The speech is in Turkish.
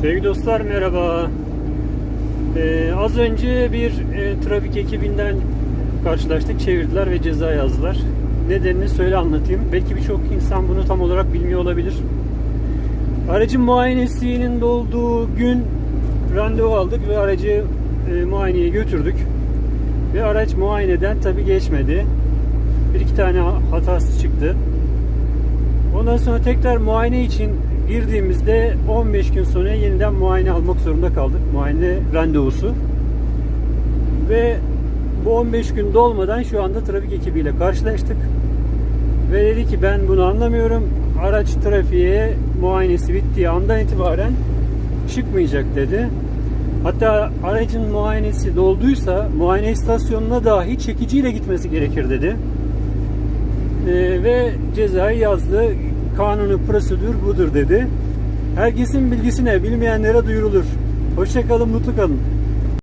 Sevgili dostlar merhaba. Ee, az önce bir e, trafik ekibinden karşılaştık, çevirdiler ve ceza yazdılar. Nedenini söyle anlatayım. Belki birçok insan bunu tam olarak bilmiyor olabilir. Aracın muayenesinin dolduğu gün randevu aldık ve aracı e, muayeneye götürdük. Ve araç muayeneden tabi geçmedi. Bir iki tane hatası çıktı. Ondan sonra tekrar muayene için girdiğimizde 15 gün sonra yeniden muayene almak zorunda kaldık. Muayene randevusu. Ve bu 15 gün dolmadan şu anda trafik ekibiyle karşılaştık. Ve dedi ki ben bunu anlamıyorum. Araç trafiğe muayenesi bittiği andan itibaren çıkmayacak dedi. Hatta aracın muayenesi dolduysa muayene istasyonuna dahi çekiciyle gitmesi gerekir dedi. Ee, ve cezayı yazdı. Kanunu prosedür budur dedi. Herkesin bilgisine bilmeyenlere duyurulur. Hoşçakalın, mutlu kalın.